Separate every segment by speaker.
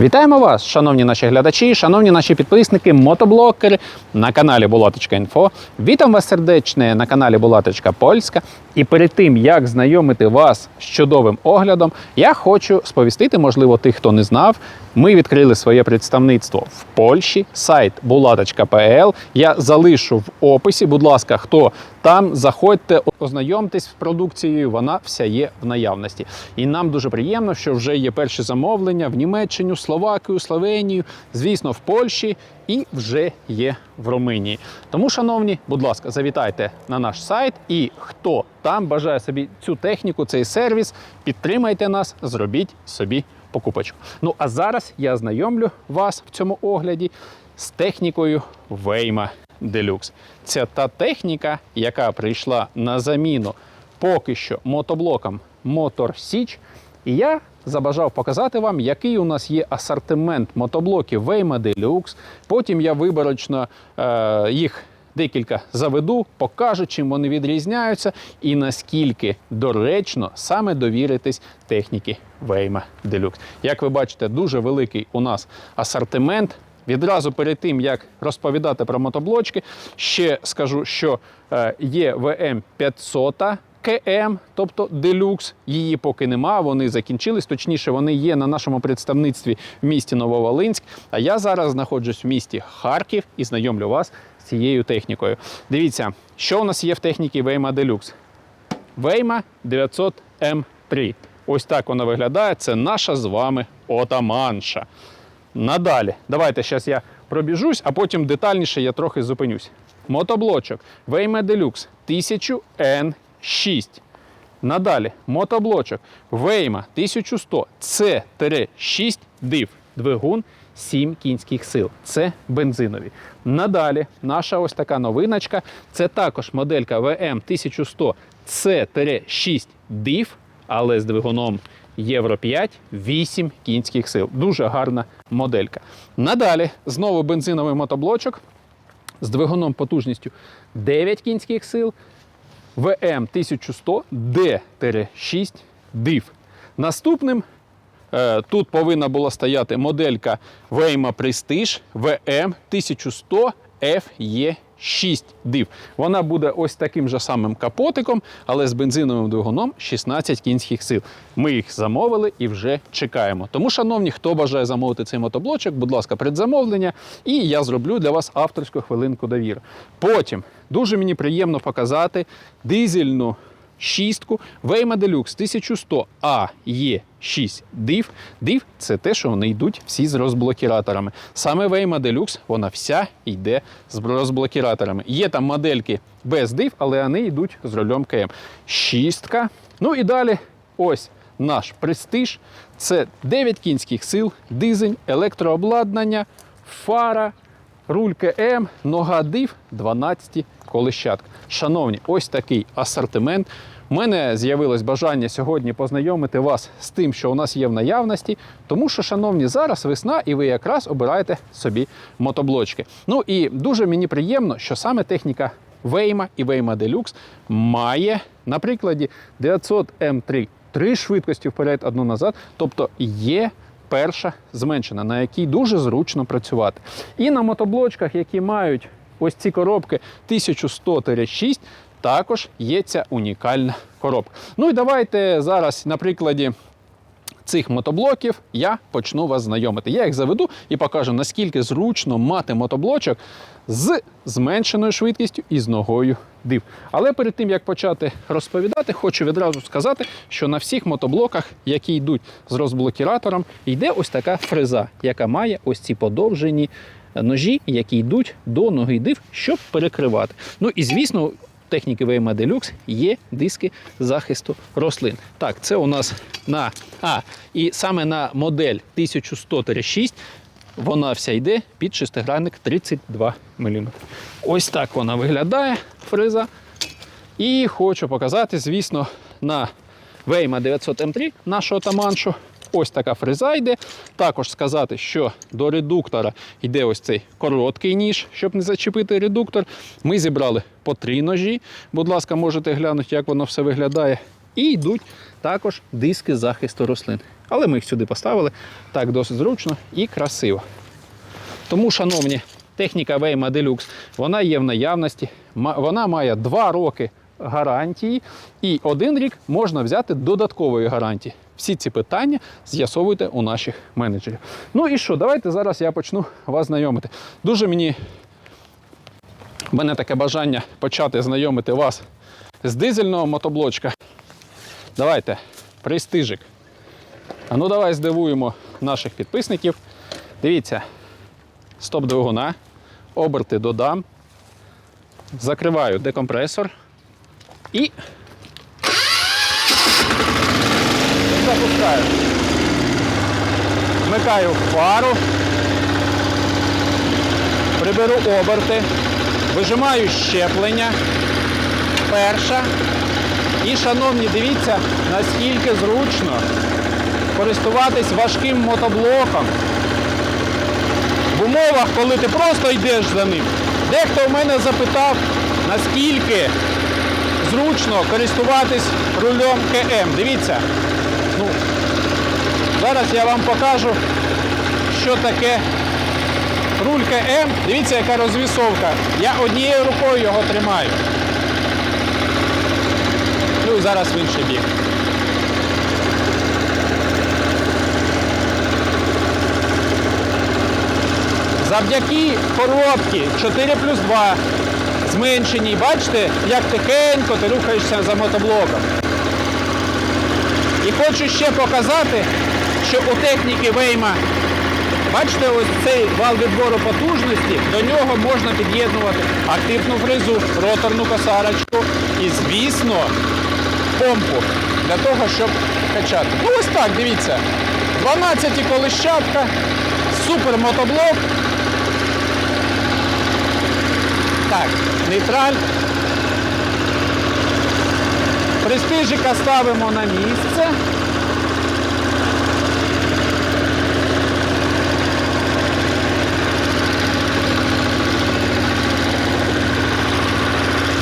Speaker 1: Вітаємо вас, шановні наші глядачі, шановні наші підписники, мотоблокери на каналі Булаточка.Інфо. Вітам вас сердечне на каналі Булаточка Польська. І перед тим, як знайомити вас з чудовим оглядом, я хочу сповістити, можливо, тих, хто не знав. Ми відкрили своє представництво в Польщі, сайт булаточка.пл. Я залишу в описі. Будь ласка, хто там, заходьте, ознайомтесь з продукцією, вона вся є в наявності. І нам дуже приємно, що вже є перші замовлення в Німеччину, Словакію, Словенію, звісно, в Польщі і вже є в Румунії. Тому, шановні, будь ласка, завітайте на наш сайт. І хто там бажає собі цю техніку, цей сервіс, підтримайте нас, зробіть собі покупочку. Ну а зараз я знайомлю вас в цьому огляді з технікою Вейма Deluxe. Це та техніка, яка прийшла на заміну поки що мотоблокам Motor Siege. І я забажав показати вам, який у нас є асортимент мотоблоків Вейма Deluxe. Потім я виборочно е, їх декілька заведу, покажу, чим вони відрізняються і наскільки доречно саме довіритись техніки Вейма Deluxe. Як ви бачите, дуже великий у нас асортимент. Відразу перед тим, як розповідати про мотоблочки, ще скажу, що е, є ВМ 500 КМ, тобто делюкс. Її поки нема, вони закінчились. Точніше, вони є на нашому представництві в місті Нововолинськ. А я зараз знаходжусь в місті Харків і знайомлю вас з цією технікою. Дивіться, що у нас є в техніці Вейма Deluxe. Вейма 900 М3. Ось так вона виглядає. Це наша з вами отаманша. Надалі, давайте зараз я пробіжусь, а потім детальніше я трохи зупинюсь. Мотоблочок Wayme Deluxe 1000N6. Надалі мотоблочок Wayma 1100 C-6 DIV. Двигун 7 кінських сил. Це бензинові. Надалі наша ось така новиночка. Це також моделька VM 1100 C-6 DIV, але з двигуном Євро 5, 8 кінських сил. Дуже гарна моделька. Надалі знову бензиновий мотоблочок з двигуном потужністю 9 кінських сил. ВМ 1100 D-6 DIV. Наступним е, тут повинна була стояти моделька Waymo Prestige VM 1100 FE6 DIV. Вона буде ось таким же самим капотиком, але з бензиновим двигуном 16 кінських сил. Ми їх замовили і вже чекаємо. Тому, шановні, хто бажає замовити цей мотоблочок, будь ласка, предзамовлення, і я зроблю для вас авторську хвилинку довіри. Потім дуже мені приємно показати дизельну шістку Waymo Deluxe 1100 AE6 DIV. DIV – це те, що вони йдуть всі з розблокіраторами. Саме Waymo Deluxe, вона вся йде з розблокіраторами. Є там модельки без DIV, але вони йдуть з рулем КМ. Шістка. Ну і далі ось наш престиж. Це 9 кінських сил, дизель, електрообладнання, фара, руль КМ, нога див, 12 колищатка. Шановні, ось такий асортимент. У мене з'явилось бажання сьогодні познайомити вас з тим, що у нас є в наявності, тому що, шановні, зараз весна, і ви якраз обираєте собі мотоблочки. Ну і дуже мені приємно, що саме техніка Вейма і Вейма Deluxe має на прикладі 900 М3 три швидкості вперед, одну назад. Тобто є перша зменшена, на якій дуже зручно працювати. І на мотоблочках, які мають ось ці коробки 1100-6, також є ця унікальна коробка. Ну і давайте зараз на прикладі цих мотоблоків я почну вас знайомити. Я їх заведу і покажу, наскільки зручно мати мотоблочок з зменшеною швидкістю і з ногою див. Але перед тим як почати розповідати, хочу відразу сказати, що на всіх мотоблоках, які йдуть з розблокіратором, йде ось така фреза, яка має ось ці подовжені ножі, які йдуть до ноги див, щоб перекривати. Ну і звісно. Техніки VMA Deluxe є диски захисту рослин. Так, це у нас на А, і саме на модель 1100-6 вона вся йде під шестигранник 32 мм. Ось так вона виглядає, фреза. І хочу показати, звісно, на Вейма 900 М3 нашого таманшу. Ось така фреза йде. Також сказати, що до редуктора йде ось цей короткий ніж, щоб не зачепити редуктор. Ми зібрали по три ножі. Будь ласка, можете глянути, як воно все виглядає. І йдуть також диски захисту рослин. Але ми їх сюди поставили. Так, досить зручно і красиво. Тому, шановні, техніка Вейма Deluxe, вона є в наявності. Вона має 2 роки гарантії, і один рік можна взяти додаткової гарантії. Всі ці питання з'ясовуйте у наших менеджерів. Ну і що, давайте зараз я почну вас знайомити. Дуже мені в мене таке бажання почати знайомити вас з дизельного мотоблочка. Давайте, престижик. А ну давай здивуємо наших підписників. Дивіться, стоп двигуна, оберти додам, закриваю декомпресор і запускаю. Вмикаю фару, приберу оберти, вижимаю щеплення. Перша. І, шановні, дивіться, наскільки зручно користуватись важким мотоблоком в умовах, коли ти просто йдеш за ним. Дехто в мене запитав, наскільки зручно користуватись рулем КМ. Дивіться, ну, зараз я вам покажу, що таке руль КМ. Дивіться, яка розвісовка. Я однією рукою його тримаю. Ну і зараз в інший бік. Завдяки коробці 4 плюс 2 зменшеній, бачите, як тихенько ти рухаєшся за мотоблоком. І хочу ще показати, що у техніки Вейма, бачите, ось цей вал відбору потужності, до нього можна під'єднувати активну фрезу, роторну косарочку і, звісно, помпу для того, щоб качати. Ну ось так, дивіться. 12 колищатка, супер мотоблок. Так, нейтраль. Престижика ставимо на місце.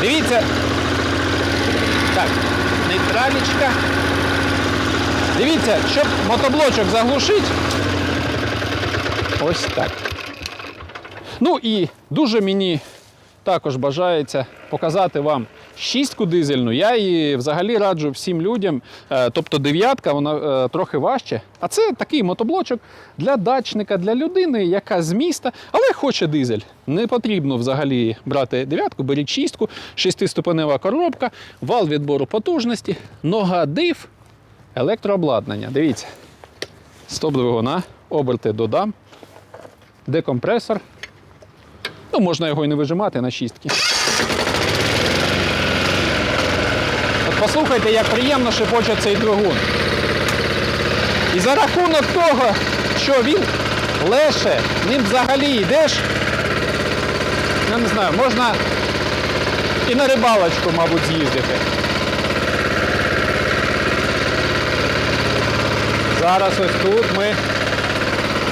Speaker 1: Дивіться. Так, нейтралічка. Дивіться, щоб мотоблочок заглушити. Ось так. Ну і дуже мені також бажається показати вам шістку дизельну. Я її взагалі раджу всім людям. Е, Тобто дев'ятка, вона е, трохи важче. А це такий мотоблочок для дачника, для людини, яка з міста, але хоче дизель. Не потрібно взагалі брати дев'ятку, беріть шістку, шестиступенева коробка, вал відбору потужності, нога див, електрообладнання. Дивіться. Стоп двигуна, оберти додам, декомпресор. Ну, можна його і не вижимати на шістки. От послухайте, як приємно шепоче цей двигун. І за рахунок того, що він леше, ним взагалі йдеш, я не знаю, можна і на рибалочку, мабуть, з'їздити. Зараз ось тут ми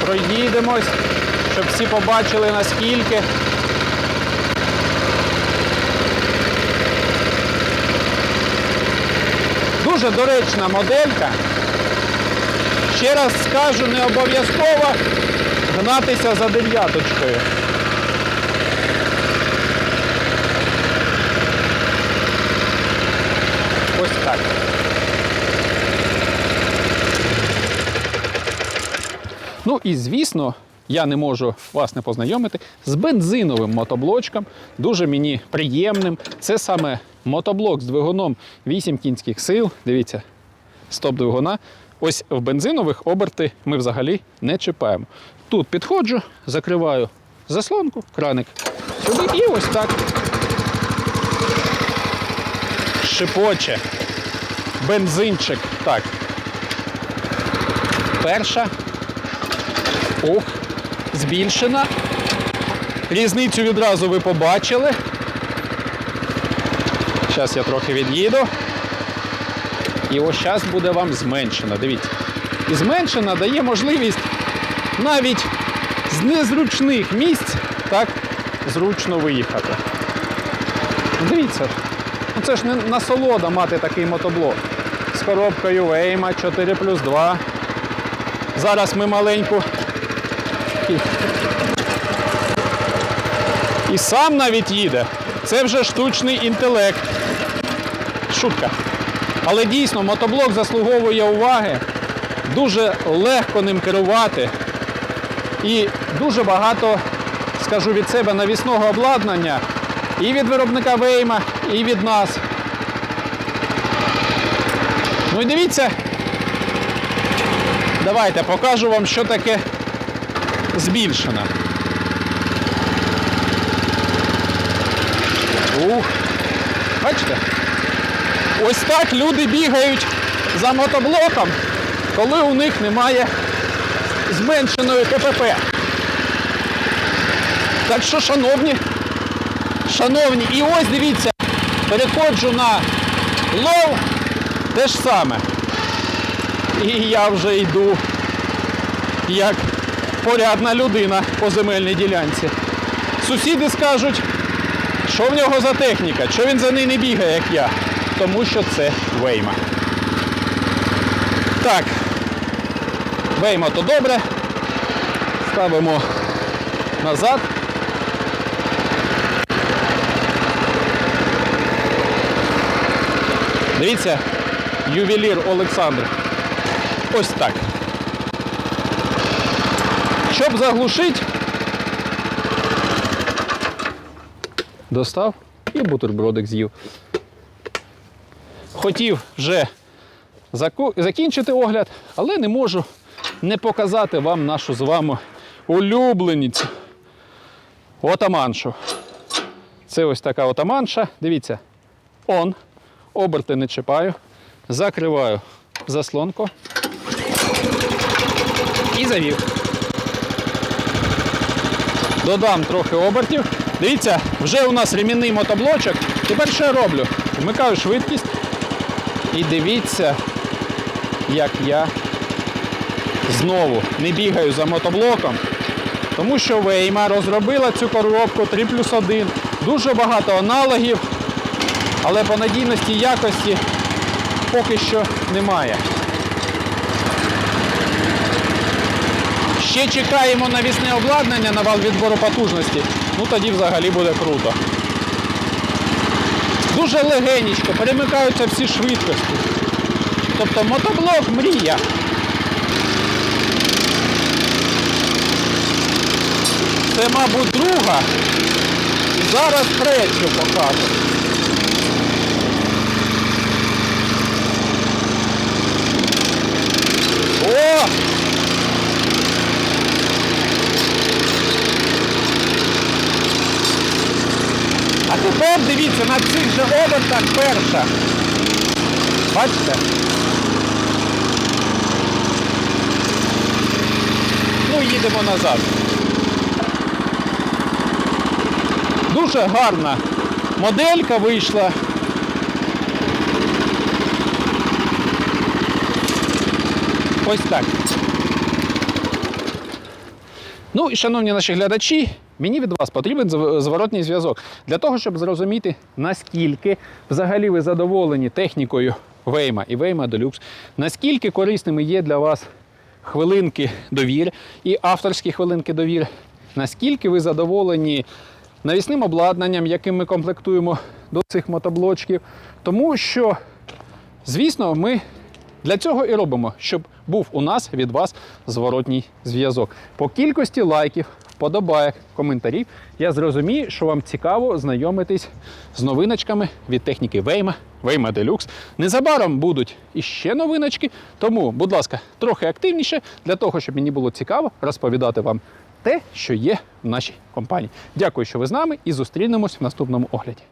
Speaker 1: проїдемось, щоб всі побачили наскільки. Дуже доречна моделька. Ще раз скажу, не обов'язково гнатися за дев'яточкою. Ось так. Ну і звісно, я не можу вас не познайомити з бензиновим мотоблочком, дуже мені приємним. Це саме мотоблок з двигуном 8 кінських сил. Дивіться, стоп двигуна. Ось в бензинових оберти ми взагалі не чіпаємо. Тут підходжу, закриваю заслонку, краник сюди і ось так. Шипоче. Бензинчик. Так. Перша. Ох, збільшена. Різницю відразу ви побачили. Зараз я трохи від'їду. І ось зараз буде вам зменшена. Дивіться. І зменшена дає можливість навіть з незручних місць так зручно виїхати. Дивіться, ну це ж не насолода мати такий мотоблок. З коробкою Вейма 4 плюс 2. Зараз ми маленьку. І, сам навіть їде. Це вже штучний інтелект. Шутка. Але дійсно мотоблок заслуговує уваги. Дуже легко ним керувати. І дуже багато, скажу від себе, навісного обладнання і від виробника Вейма, і від нас. Ну і дивіться, давайте покажу вам, що таке збільшена. Ух, бачите? Ось так люди бігають за мотоблоком, коли у них немає зменшеної КПП. Так що, шановні, шановні, і ось дивіться, переходжу на лов, те ж саме. І я вже йду як порядна людина по земельній ділянці. Сусіди скажуть, що в нього за техніка, що він за неї не бігає, як я. Тому що це Вейма. Так, Вейма то добре. Ставимо назад. Дивіться, ювелір Олександр. Ось так. Щоб заглушити, достав і бутербродик з'їв. Хотів вже закінчити огляд, але не можу не показати вам нашу з вами улюбленість отаманшу. Це ось така отаманша. Дивіться, он. Оберти не чіпаю. Закриваю заслонку і завів. Додам трохи обертів. Дивіться, вже у нас ремінний мотоблочок. Тепер що я роблю? Вмикаю швидкість і дивіться, як я знову не бігаю за мотоблоком. Тому що Вейма розробила цю коробку 3 плюс 1. Дуже багато аналогів, але по надійності і якості поки що немає. Ще чекаємо навісне обладнання на вал відбору потужності. Ну тоді взагалі буде круто. Дуже легенечко, перемикаються всі швидкості. Тобто мотоблок мрія. Це, мабуть, друга. Зараз третю покажу. О! Тепер дивіться, на цих же обертах перша. Бачите? Ну, їдемо назад. Дуже гарна моделька вийшла. Ось так. Ну і шановні наші глядачі, мені від вас потрібен зв- зворотній зв'язок. Для того, щоб зрозуміти, наскільки взагалі ви задоволені технікою Вейма і Вейма Deluxe, наскільки корисними є для вас хвилинки довір і авторські хвилинки довір, наскільки ви задоволені навісним обладнанням, яким ми комплектуємо до цих мотоблочків, тому що, звісно, ми для цього і робимо, щоб був у нас від вас зворотній зв'язок. По кількості лайків, вподобаєк, коментарів я зрозумію, що вам цікаво знайомитись з новиночками від техніки Вейма, Вейма Deluxe. Незабаром будуть іще новиночки, тому, будь ласка, трохи активніше для того, щоб мені було цікаво розповідати вам те, що є в нашій компанії. Дякую, що ви з нами, і зустрінемось в наступному огляді.